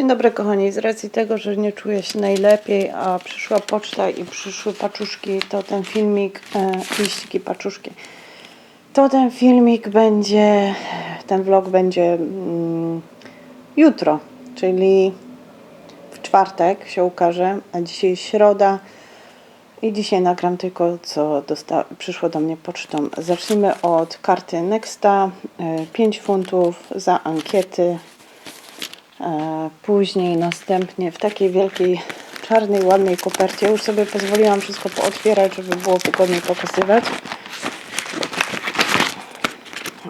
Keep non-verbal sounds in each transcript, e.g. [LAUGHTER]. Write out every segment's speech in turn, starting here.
Dzień dobry kochani, z racji tego, że nie czuję się najlepiej, a przyszła poczta i przyszły paczuszki, to ten filmik, e, liściki paczuszki, to ten filmik będzie, ten vlog będzie mm, jutro, czyli w czwartek się ukaże, a dzisiaj środa. I dzisiaj nagram tylko co przyszło do mnie pocztą. Zacznijmy od karty Nexta, e, 5 funtów za ankiety, E, Później następnie w takiej wielkiej, czarnej, ładnej kopercie. Już sobie pozwoliłam wszystko pootwierać, żeby było wygodniej pokazywać.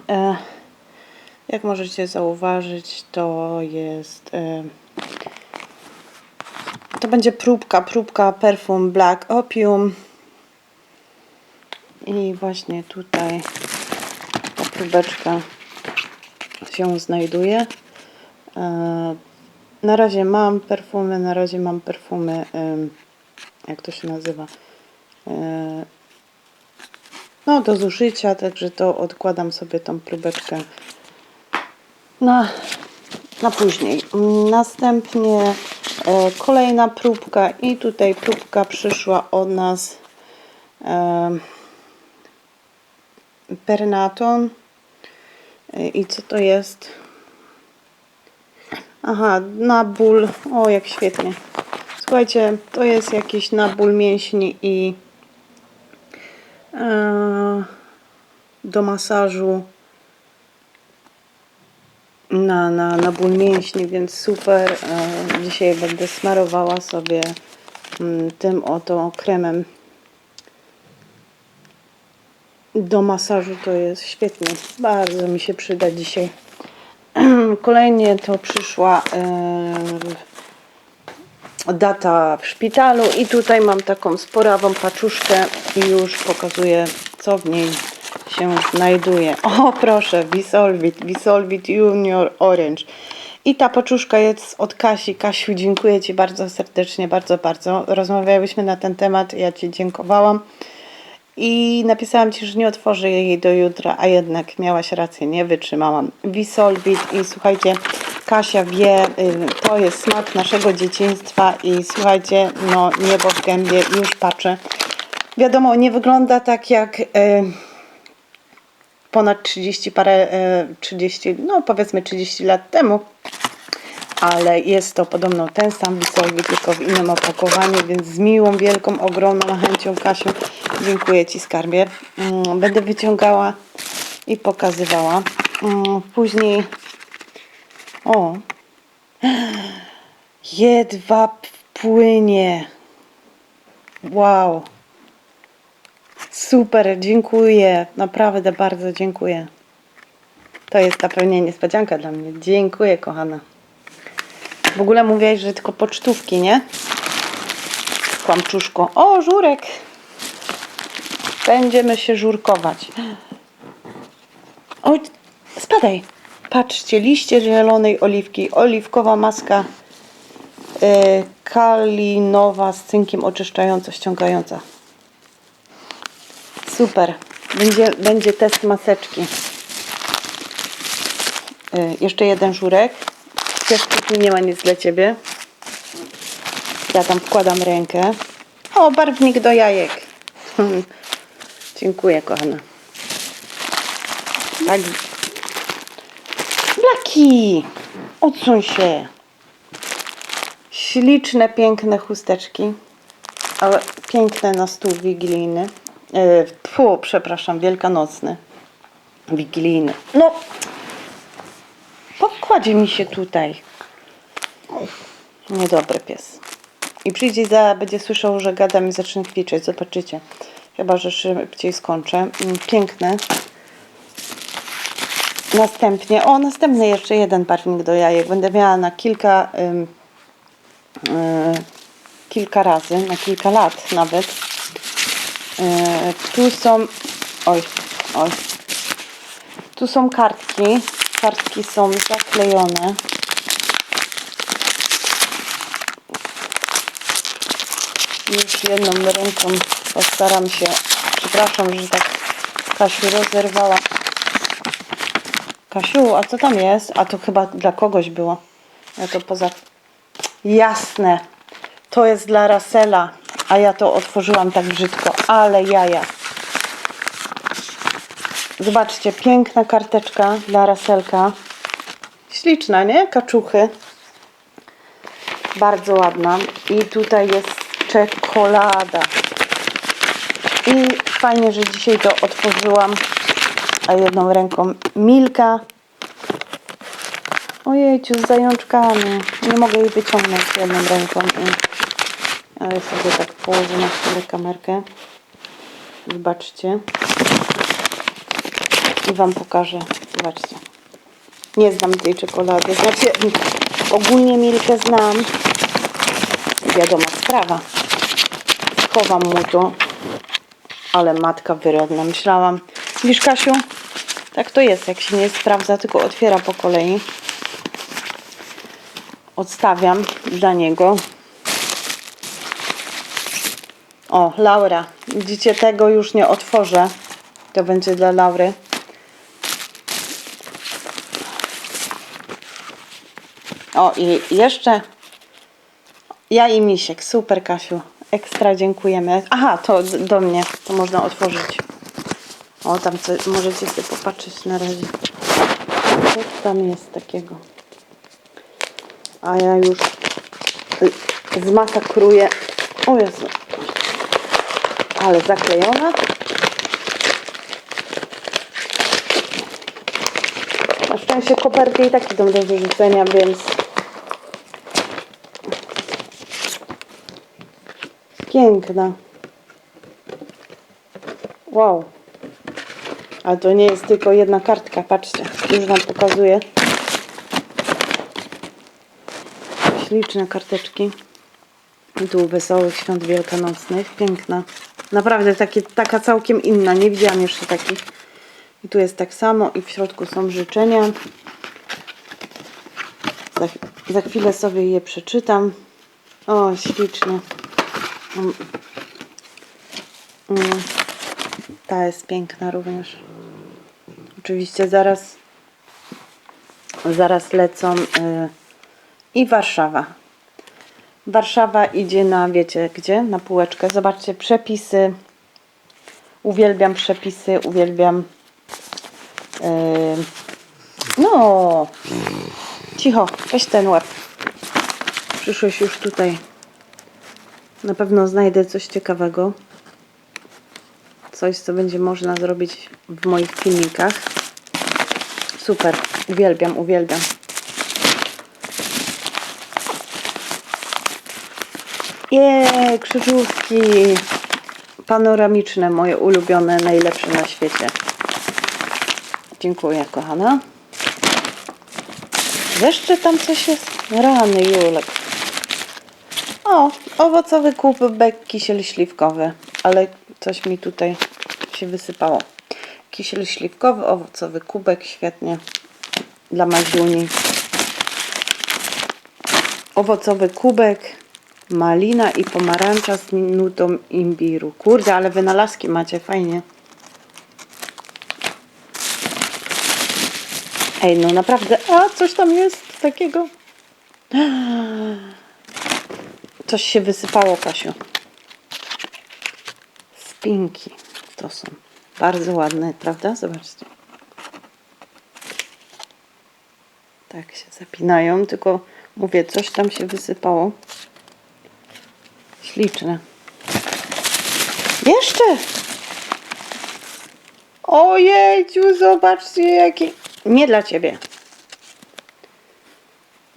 E, Jak możecie zauważyć, to jest. e, To będzie próbka, próbka perfum Black Opium. I właśnie tutaj ta próbeczka się znajduje. E, Na razie mam perfumy, na razie mam perfumy, jak to się nazywa? E, No, do zużycia, także to odkładam sobie tą próbeczkę na, na później. Następnie e, kolejna próbka i tutaj próbka przyszła od nas Pernaton. I co to jest? Aha, na ból. O, jak świetnie. Słuchajcie, to jest jakiś naból mięśni i e, do masażu na, na, na ból mięśni, więc super. E, dzisiaj będę smarowała sobie mm, tym oto kremem do masażu. To jest świetnie. Bardzo mi się przyda dzisiaj. Kolejnie to przyszła data w szpitalu i tutaj mam taką sporawą paczuszkę i już pokazuję co w niej się znajduje. O proszę, Visolvit, Visolvit Junior Orange. I ta paczuszka jest od Kasi. Kasiu, dziękuję Ci bardzo serdecznie, bardzo, bardzo. Rozmawiałyśmy na ten temat, ja Ci dziękowałam. I napisałam Ci, że nie otworzę jej do jutra, a jednak miałaś rację, nie wytrzymałam. Wisolbit i słuchajcie, Kasia wie, y, to jest smak naszego dzieciństwa i słuchajcie, no niebo w gębie, już patrzę. Wiadomo, nie wygląda tak jak y, ponad 30 parę, y, 30, no powiedzmy 30 lat temu, ale jest to podobno ten sam Wisolwi, tylko w innym opakowaniu, więc z miłą, wielką, ogromną chęcią Kasiu, dziękuję Ci skarbie. Mm, Będę wyciągała i pokazywała. Mm, Później o jedwab płynie. Wow. Super, dziękuję. Naprawdę bardzo dziękuję. To jest na niespodzianka dla mnie. Dziękuję, kochana. W ogóle mówiłaś, że tylko pocztówki, nie? Kłamczuszko. O, żurek! Będziemy się żurkować. Oj, spadaj. Patrzcie, liście zielonej oliwki, oliwkowa maska yy, kalinowa z cynkiem oczyszczająco, ściągająca. Super. Będzie, będzie test maseczki. Yy, jeszcze jeden żurek. Tu nie ma nic dla Ciebie. Ja tam wkładam rękę. O, barwnik do jajek. [LAUGHS] Dziękuję, kochana. Tak. Blaki! Odsuń się. Śliczne, piękne chusteczki. Ale piękne na stół wigilijny. Pu, przepraszam, wielkanocny. Wigilijny. No, Pokładzie mi się tutaj. Niedobry pies. I przyjdzie za, będzie słyszał, że gadam i zacznie kwiczeć. Zobaczycie. Chyba, że szybciej skończę. Mm, Piękne. Następnie, o, następny jeszcze jeden barwnik do jajek. Będę miała na kilka, ym, y, kilka razy, na kilka lat nawet. Y, tu są, oj, oj, tu są kartki. Kartki są zaklejone. Już jedną ręką postaram się. Przepraszam, że tak Kasiu rozerwała. Kasiu, a co tam jest? A to chyba dla kogoś było. Ja to poza, Jasne. To jest dla Rasela. A ja to otworzyłam tak brzydko. Ale jaja. Zobaczcie, piękna karteczka dla Raselka. Śliczna, nie? Kaczuchy. Bardzo ładna. I tutaj jest czekolada. Fajnie, że dzisiaj to otworzyłam. A jedną ręką Milka. Ojejciu, z zajączkami. Nie mogę jej wyciągnąć jedną ręką. Ale sobie tak położę na chwilę kamerkę. Zobaczcie. I Wam pokażę. Zobaczcie. Nie znam tej czekolady. Znaczy, ogólnie Milkę znam. Wiadoma sprawa. Chowam mu to. Ale matka wyrodna. Myślałam. Wiesz, Kasiu? Tak to jest, jak się nie sprawdza, tylko otwiera po kolei. Odstawiam dla niego. O, Laura. Widzicie, tego już nie otworzę. To będzie dla Laury. O, i jeszcze ja i Misiek. Super, Kasiu. Ekstra dziękujemy. Aha, to do mnie. To można otworzyć. O, tam co, możecie sobie popatrzeć na razie. Co tam jest takiego? A ja już y, zmasakruję. O Jezu. Ale zaklejona. Na szczęście koperty i tak idą do wyrzucenia, więc piękna. Wow. Ale to nie jest tylko jedna kartka, patrzcie. Już wam pokazuję. Śliczne karteczki. Tu wesołych świąt wielkanocnych. Piękna. Naprawdę taka całkiem inna. Nie widziałam jeszcze takich. I tu jest tak samo i w środku są życzenia. Za, za chwilę sobie je przeczytam. O, ślicznie. Mm. Ta jest piękna również. Oczywiście zaraz zaraz lecą y, i Warszawa. Warszawa idzie na, wiecie gdzie? Na półeczkę. Zobaczcie, przepisy. Uwielbiam przepisy, uwielbiam. Yy, no, cicho, weź ten łeb. Przyszłeś już tutaj. Na pewno znajdę coś ciekawego. Coś, co będzie można zrobić w moich filmikach. Super, uwielbiam, uwielbiam. Jej, krzyżówki panoramiczne, moje ulubione, najlepsze na świecie. Dziękuję, kochana. Jeszcze tam coś jest. Rany, Julek. O, owocowy kubek, kisiel śliwkowy. Ale coś mi tutaj się wysypało. Kisiel śliwkowy, owocowy kubek, świetnie. Dla Maziuni. Owocowy kubek, malina i pomarańcza z nutą imbiru. Kurde, ale wynalazki macie, fajnie. Ej, no naprawdę, a coś tam jest takiego. [GASPS] Coś się wysypało, Kasiu. Spinki to są. Bardzo ładne, prawda? Zobaczcie. Tak się zapinają, tylko mówię, coś tam się wysypało. Śliczne. Jeszcze! Ojejciu, zobaczcie jaki... Nie dla ciebie.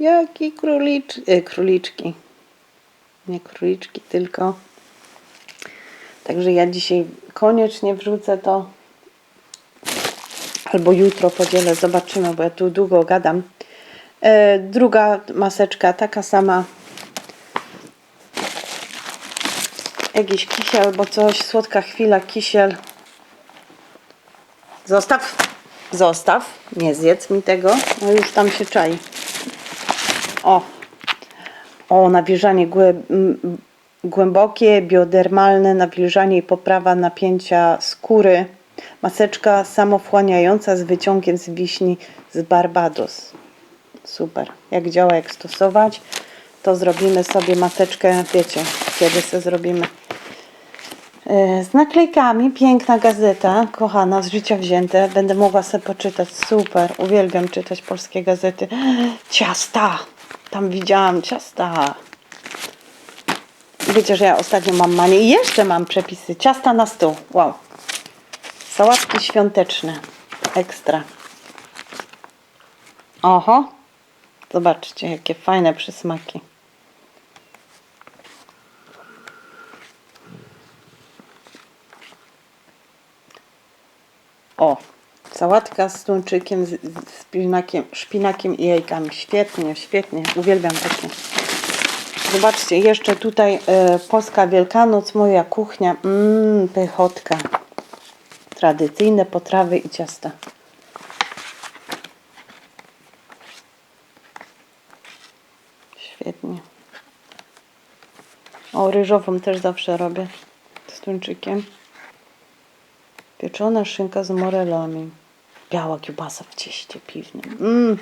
Jaki królicz... E, króliczki. Nie króliczki, tylko... Także ja dzisiaj koniecznie wrzucę to. Albo jutro podzielę, zobaczymy, bo ja tu długo gadam. E, druga maseczka, taka sama. Jakiś kisiel albo coś, słodka chwila, kisiel. Zostaw, zostaw, nie zjedz mi tego, no już tam się czai. O, o nawilżanie głębokie, biodermalne nawilżanie i poprawa napięcia skóry. Maseczka samowchłaniająca z wyciągiem z wiśni z Barbados. Super. Jak działa, jak stosować. to zrobimy sobie mateczkę, wiecie, kiedy sobie zrobimy. E, Z naklejkami, piękna gazeta, kochana, z życia wzięte. Będę mogła sobie poczytać. Super, uwielbiam czytać polskie gazety. [GASPS] Ciasta! Tam widziałam ciasta. Wiecie, że ja ostatnio mam manię i jeszcze mam przepisy. Ciasta na stół. Wow. Sałatki świąteczne. Ekstra. Oho. Zobaczcie, jakie fajne przysmaki. O, sałatka z tuńczykiem, z, z szpinakiem, szpinakiem i jajkami. Świetnie, świetnie. Uwielbiam takie. Zobaczcie, jeszcze tutaj e, polska Wielkanoc, moja kuchnia. Mmm, pychotka. Tradycyjne potrawy i ciasta. Świetnie. O, ryżową też zawsze robię z tuńczykiem. Pieczona szynka z morelami. Biała kiełbasa w cieście piwnym. Mm.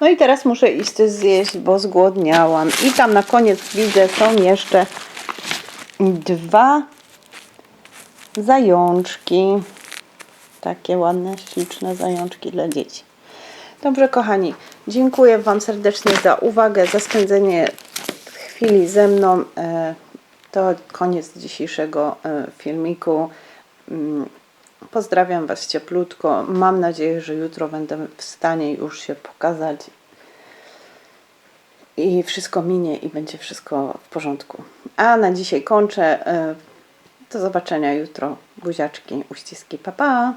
No i teraz muszę iść zjeść, bo zgłodniałam. I tam na koniec widzę, są jeszcze dwa zajączki. Takie ładne, śliczne zajączki dla dzieci. Dobrze, kochani, dziękuję Wam serdecznie za uwagę, za spędzenie chwili ze mną. E, To koniec dzisiejszego e, filmiku. Pozdrawiam Was cieplutko. Mam nadzieję, że jutro będę w stanie już się pokazać i wszystko minie i będzie wszystko w porządku. A na dzisiaj kończę. E, Do zobaczenia jutro. Buziaczki, uściski, pa pa!